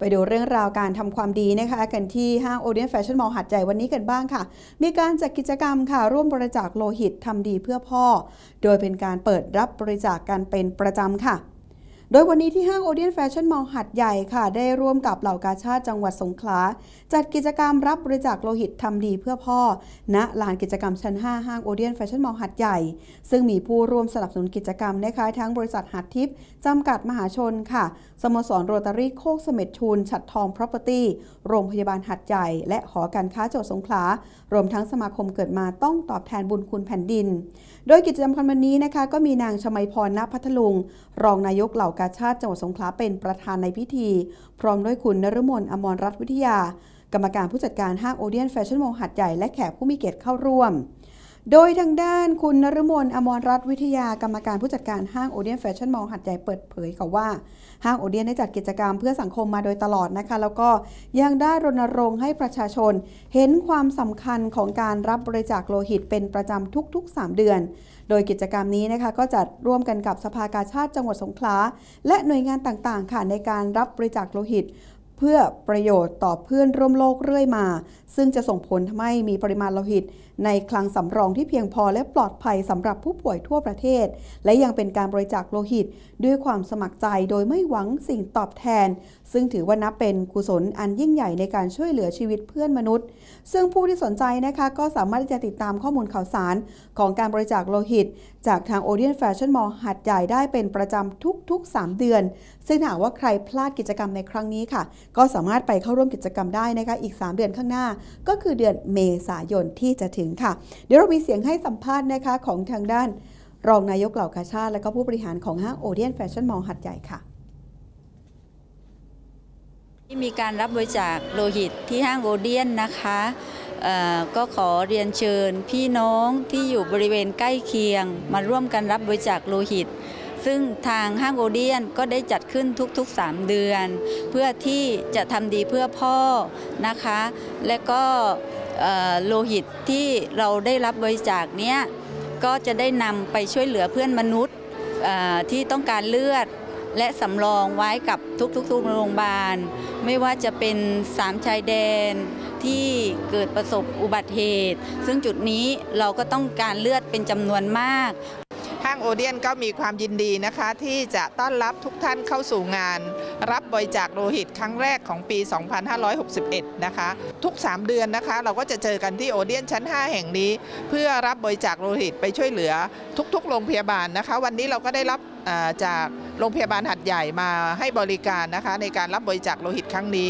ไปดูเรื่องราวการทำความดีนะคะกันที่ห้างโอเดียนแฟชั่นมอลล์หัดใหญ่วันนี้กันบ้างค่ะ มีการจัดกิจกรรมค่ะร่วมบริจาคโลหิตทำดีเพื่อพ่อ โดยเป็นการเปิดรับบริจาคกันเป็นประจำค่ะ โดยวันนี้ที่ห้างโอเดียนแฟชั่นมอลล์หัดใหญ่ค่ะ ได้ร่วมกับเหล่ากาชาติจังหวัดสงขลา จัดกิจกรรมรับบริจาคโลหิตทำดีเพื่อพ่อ ณ ลานกิจกรรมชั้น 5 ห้างโอเดียนแฟชั่นมอลล์หัดใหญ่ ซึ่งมีผู้ร่วมสนับสนุนกิจกรรมนะคะทั้งบริษัทหัดทิพย์จำกัดมหาชนค่ะ สโมสรโรตารี่โคกเสม็ดชุนฉัดทอง property โรงพยาบาลหัดใหญ่ และหอการค้าจังหวัดสงขลา รวมทั้งสมาคมเกิดมาต้องตอบแทนบุญคุณแผ่นดิน โดยกิจกรรมวันนี้นะคะก็มีนางชมัยพรณพัทลุง รองนายกเหล่ากาชาติจังหวัดสงขลาเป็นประธานในพิธี พร้อมด้วยคุณนฤมลอมรรัตน์วิทยา กรรมการผู้จัดการห้างโอเดียนแฟชั่นโมหัดใหญ่และแขกผู้มีเกียรติเข้าร่วม โดยทางด้านคุณนฤมลอมรรัตน์วิทยากรรมการผู้จัดการห้างโอเดียนแฟชั่นมอลล์หัดใหญ่เปิดเผยค่ะว่า ห้างโอเดียนได้จัดกิจกรรมเพื่อสังคมมาโดยตลอดนะคะ แล้วก็ยังได้รณรงค์ให้ประชาชน เห็นความสำคัญของการรับบริจาคโลหิตเป็นประจำทุกๆ 3 เดือน โดยกิจกรรมนี้นะคะก็จัดร่วมกันกับสภากาชาติจังหวัดสงขลาและหน่วยงานต่างๆค่ะในการรับบริจาคโลหิต เพื่อประโยชน์ต่อเพื่อนร่วมโลกเรื่อยมา ซึ่งจะส่งผลทำให้มีปริมาณโลหิต ในคลังสำรองที่เพียงพอและปลอดภัยสำหรับผู้ป่วยทั่วประเทศ และยังเป็นการบริจาคโลหิต ด้วยความสมัครใจโดยไม่หวังสิ่งตอบแทน ซึ่งถือว่านับเป็นกุศลอันยิ่งใหญ่ในการช่วยเหลือชีวิตเพื่อนมนุษย์ ซึ่งผู้ที่สนใจนะคะก็สามารถที่จะติดตามข้อมูลข่าวสารของการบริจาคโลหิต จากทาง Odeon Fashion Mall หัดใหญ่ได้เป็นประจำทุกๆ 3 เดือน ซึ่งหากว่าใครพลาดกิจกรรมในครั้งนี้ค่ะก็สามารถไปเข้าร่วมกิจกรรมได้นะคะอีก 3 เดือนข้างหน้า ก็คือเดือนเมษายนที่จะถึงค่ะ เดี๋ยวเรามีเสียงให้สัมภาษณ์นะคะของทางด้าน รองนายกเหล่ากาชาติ และก็ผู้บริหารของห้าง Odeon Fashion Mall หัดใหญ่ค่ะที่มีการรับบริจาคโลหิตที่ห้างโอเดียนนะคะก็ขอเรียนเชิญพี่น้องที่อยู่บริเวณใกล้เคียง มาร่วมกันรับบริจาคโลหิต ซึ่งทางห้างโอเดียนก็ได้จัดขึ้นทุกๆ 3 เดือน เพื่อที่จะทำดีเพื่อพ่อนะคะ และก็โลหิตที่เราได้รับบริจาคเนี้ยก็จะได้นำไปช่วยเหลือเพื่อนมนุษย์ที่ต้องการเลือดและสำรองไว้กับทุกๆ โรงพยาบาล ไม่ว่าจะเป็นสามชายแดนที่เกิดประสบอุบัติเหตุ ซึ่งจุดนี้เราก็ต้องการเลือดเป็นจำนวนมากางโอเดียนก็มีความยินดีนะคะ ที่จะต้อนรับทุกท่านเข้าสู่งาน รับบริจาคโลหิตครั้งแรกของปี 2561 นะคะ ทุก 3 เดือนนะคะ เราก็จะเจอกันที่โอเดียนชั้น 5 แห่งนี้ เพื่อรับบริจาคโลหิตไปช่วยเหลือทุกๆ โรงพยาบาลนะคะ วันนี้เราก็ได้รับจากโรงพยาบาลหัดใหญ่มาให้บริการนะคะ ในการรับบริจาคโลหิตครั้งนี้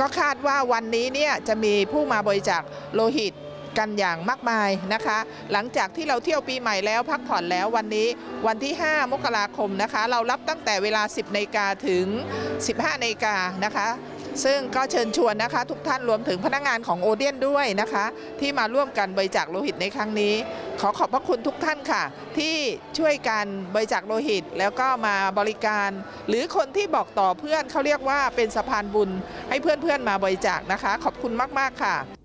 ก็คาดว่าวันนี้เนี่ยจะมีผู้มาบริจาคโลหิต กันอย่างมากมายนะคะ หลังจากที่เราเที่ยวปีใหม่แล้วพักผ่อนแล้ววันนี้วันที่ 5 มกราคมนะคะ เรารับตั้งแต่เวลา 10นาฬิกาถึง 15นาฬิกานะคะซึ่งก็เชิญชวนนะคะ ทุกท่านรวมถึงพนักงานของโอเดียนด้วยนะคะ ที่มาร่วมกันบริจาคโลหิตในครั้งนี้ ขอขอบพระคุณทุกท่านค่ะ ที่ช่วยกันบริจาคโลหิต แล้วก็มาบริการ หรือคนที่บอกต่อเพื่อนเขาเรียกว่าเป็นสะพานบุญ ให้เพื่อนๆมาบริจาคนะคะ ขอบคุณมากๆค่ะ